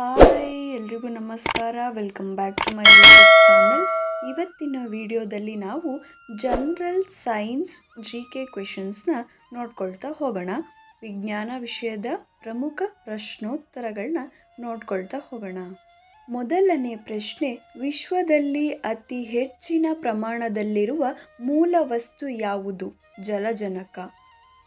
Hi ಎಲ್ರಿಗೂ ನಮಸ್ಕಾರ. Welcome back to my YouTube channel ಇವತ್ತಿನ ವಿಡಿಯೋದಲ್ಲಿ ನಾವು ಜನರಲ್ ಸೈನ್ಸ್ ಜಿ ಕೆ ಕ್ವೆಶನ್ಸ್ನ ನೋಡ್ಕೊಳ್ತಾ ಹೋಗೋಣ. ವಿಜ್ಞಾನ ವಿಷಯದ ಪ್ರಮುಖ ಪ್ರಶ್ನೋತ್ತರಗಳನ್ನ ನೋಡ್ಕೊಳ್ತಾ ಹೋಗೋಣ. ಮೊದಲನೇ ಪ್ರಶ್ನೆ, ವಿಶ್ವದಲ್ಲಿ ಅತಿ ಹೆಚ್ಚಿನ ಪ್ರಮಾಣದಲ್ಲಿರುವ ಮೂಲ ವಸ್ತು ಯಾವುದು? ಜಲಜನಕ.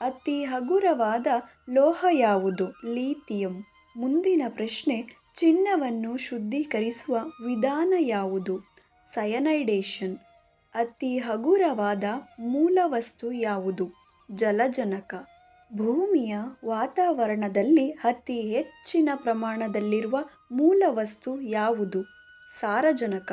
ಅತಿ ಹಗುರವಾದ ಲೋಹ ಯಾವುದು? ಲೀಥಿಯಂ. ಮುಂದಿನ ಪ್ರಶ್ನೆ ಚಿನ್ನವನ್ನು ಶುದ್ಧೀಕರಿಸುವ ವಿಧಾನ ಯಾವುದು? ಸಯನೈಡೇಷನ್. ಅತಿ ಹಗುರವಾದ ಮೂಲವಸ್ತು ಯಾವುದು? ಜಲಜನಕ. ಭೂಮಿಯ ವಾತಾವರಣದಲ್ಲಿ ಅತಿ ಹೆಚ್ಚಿನ ಪ್ರಮಾಣದಲ್ಲಿರುವ ಮೂಲವಸ್ತು ಯಾವುದು? ಸಾರಜನಕ.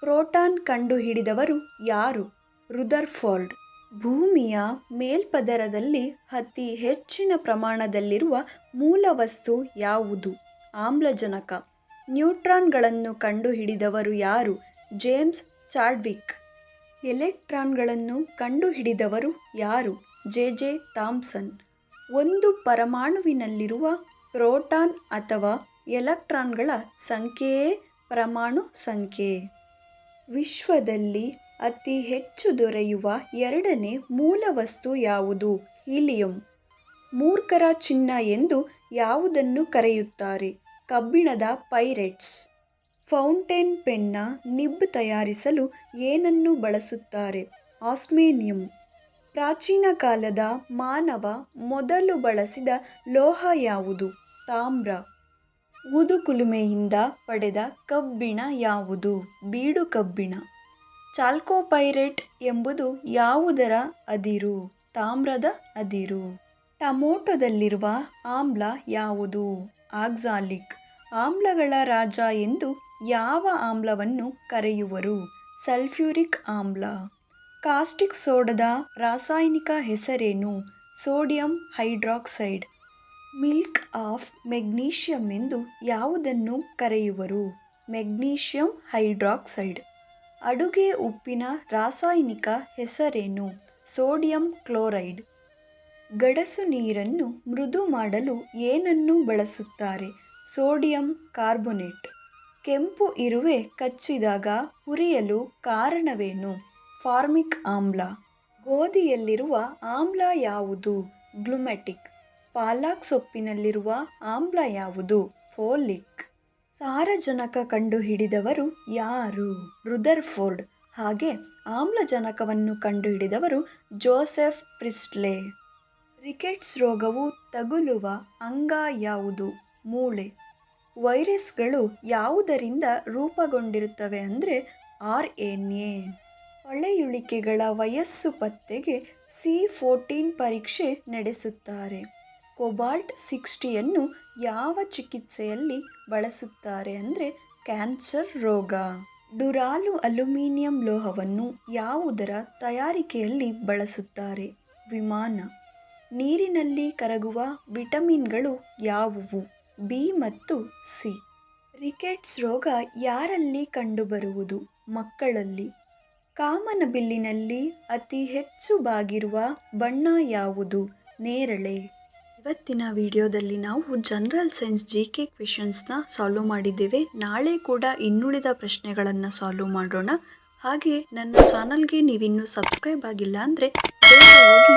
ಪ್ರೋಟಾನ್ ಕಂಡುಹಿಡಿದವರು ಯಾರು? ರುದರ್ಫೋರ್ಡ್. ಭೂಮಿಯ ಮೇಲ್ಪದರದಲ್ಲಿ ಅತಿ ಹೆಚ್ಚಿನ ಪ್ರಮಾಣದಲ್ಲಿರುವ ಮೂಲವಸ್ತು ಯಾವುದು? ಆಮ್ಲಜನಕ. ನ್ಯೂಟ್ರಾನ್ಗಳನ್ನು ಕಂಡುಹಿಡಿದವರು ಯಾರು? James Chadwick. ಎಲೆಕ್ಟ್ರಾನ್ಗಳನ್ನು ಕಂಡುಹಿಡಿದವರು ಯಾರು? ಜೆ. ಜೆ. ಥಾಮ್ಸನ್. ಒಂದು ಪರಮಾಣುವಿನಲ್ಲಿರುವ ಪ್ರೋಟಾನ್ ಅಥವಾ ಎಲೆಕ್ಟ್ರಾನ್ಗಳ ಸಂಖ್ಯೆಯೇ ಪರಮಾಣು ಸಂಖ್ಯೆ. ವಿಶ್ವದಲ್ಲಿ ಅತಿ ಹೆಚ್ಚು ದೊರೆಯುವ ಎರಡನೇ ಮೂಲ ವಸ್ತು ಯಾವುದು? ಹೀಲಿಯಂ. ಮೂರ್ಖರ ಚಿನ್ನ ಎಂದು ಯಾವುದನ್ನು ಕರೆಯುತ್ತಾರೆ? ಕಬ್ಬಿಣದ ಪೈರೆಟ್ಸ್. ಫೌಂಟೇನ್ ಪೆನ್ನ ನಿಬ್ ತಯಾರಿಸಲು ಏನನ್ನು ಬಳಸುತ್ತಾರೆ? ಆಸ್ಮೇನಿಯಂ. ಪ್ರಾಚೀನ ಕಾಲದ ಮಾನವ ಮೊದಲು ಬಳಸಿದ ಲೋಹ ಯಾವುದು? ತಾಮ್ರ. ಊದುಕುಲುಮೆಯಿಂದ ಪಡೆದ ಕಬ್ಬಿಣ ಯಾವುದು? ಬೀಡು ಕಬ್ಬಿಣ. ಚಾಲ್ಕೋಪೈರೇಟ್ ಎಂಬುದು ಯಾವುದರ ಅದಿರು? ತಾಮ್ರದ ಅದಿರು. ಟಮೋಟೊದಲ್ಲಿರುವ ಆಮ್ಲ ಯಾವುದು? ಆಕ್ಸಾಲಿಕ್ ಆಮ್ಲಗಳ ರಾಜ ಎಂದು ಯಾವ ಆಮ್ಲವನ್ನು ಕರೆಯುವರು? ಸಲ್ಫ್ಯೂರಿಕ್ ಆಮ್ಲ. ಕಾಸ್ಟಿಕ್ ಸೋಡದ ರಾಸಾಯನಿಕ ಹೆಸರೇನು? Sodium hydroxide. Milk of magnesium ಎಂದು ಯಾವುದನ್ನು ಕರೆಯುವರು? Magnesium hydroxide. ಅಡುಗೆ ಉಪ್ಪಿನ ರಾಸಾಯನಿಕ ಹೆಸರೇನು? Sodium chloride. ಗಡಸು ನೀರನ್ನು ಮೃದು ಮಾಡಲು ಏನನ್ನು ಬಳಸುತ್ತಾರೆ? Sodium carbonate. ಕೆಂಪು ಇರುವೆ ಕಚ್ಚಿದಾಗ ಹುರಿಯಲು ಕಾರಣವೇನು? ಫಾರ್ಮಿಕ್ ಆಮ್ಲ. ಗೋಧಿಯಲ್ಲಿರುವ ಆಮ್ಲ ಯಾವುದು? ಗ್ಲುಮೆಟಿಕ್. ಪಾಲಾಕ್ ಸೊಪ್ಪಿನಲ್ಲಿರುವ ಆಮ್ಲ ಯಾವುದು? ಫೋಲಿಕ್. ಸಾರಜನಕ ಕಂಡುಹಿಡಿದವರು ಯಾರು? ರುದರ್ಫೋರ್ಡ್. ಹಾಗೆ ಆಮ್ಲಜನಕವನ್ನು ಕಂಡುಹಿಡಿದವರು ಜೋಸೆಫ್ ಪ್ರಿಸ್ಟ್ಲೆ. ರಿಕೆಟ್ಸ್ ರೋಗವು ತಗುಲುವ ಅಂಗ ಯಾವುದು? ಮೂಳೆ. ವೈರಸ್ಗಳು ಯಾವುದರಿಂದ ರೂಪುಗೊಂಡಿರುತ್ತವೆ ಅಂದರೆ ಆರ್ ಎನ್ ಎ ಪಳೆಯುಳಿಕೆಗಳ ವಯಸ್ಸು ಪತ್ತೆಗೆ ಸಿ ಫೋರ್ಟೀನ್ ಪರೀಕ್ಷೆ ನಡೆಸುತ್ತಾರೆ. ಕೊಬಾಲ್ಟ್ ಸಿಕ್ಸ್ಟಿಯನ್ನು ಯಾವ ಚಿಕಿತ್ಸೆಯಲ್ಲಿ ಬಳಸುತ್ತಾರೆ ಅಂದರೆ ಕ್ಯಾನ್ಸರ್ ರೋಗ. ಡುರಾಲು ಅಲ್ಯೂಮಿನಿಯಂ ಲೋಹವನ್ನು ಯಾವುದರ ತಯಾರಿಕೆಯಲ್ಲಿ ಬಳಸುತ್ತಾರೆ? ವಿಮಾನ. ನೀರಿನಲ್ಲಿ ಕರಗುವ ವಿಟಮಿನ್ಗಳು ಯಾವುವು? ಬಿ ಮತ್ತು ಸಿ. ರಿಕೆಟ್ಸ್ ರೋಗ ಯಾರಲ್ಲಿ ಕಂಡುಬರುವುದು ಮಕ್ಕಳಲ್ಲಿ? ಕಾಮನಬಿಲ್ಲಿನಲ್ಲಿ ಅತಿ ಹೆಚ್ಚು ಬಾಗಿರುವ ಬಣ್ಣ ಯಾವುದು? ನೇರಳೆ. ಇವತ್ತಿನ ವಿಡಿಯೋದಲ್ಲಿ ನಾವು ಜನರಲ್ ಸೈನ್ಸ್ ಜಿ ಕೆ ಕ್ವೆಶನ್ಸ್ನ ಸಾಲ್ವ್ ಮಾಡಿದ್ದೇವೆ. ನಾಳೆ ಕೂಡ ಇನ್ನುಳಿದ ಪ್ರಶ್ನೆಗಳನ್ನು ಸಾಲ್ವ್ ಮಾಡೋಣ. ಹಾಗೆ ನನ್ನ ಚಾನಲ್ಗೆ ನೀವಿನ್ನೂ ಸಬ್ಸ್ಕ್ರೈಬ್ ಆಗಿಲ್ಲ ಅಂದರೆ ಹೋಗಿ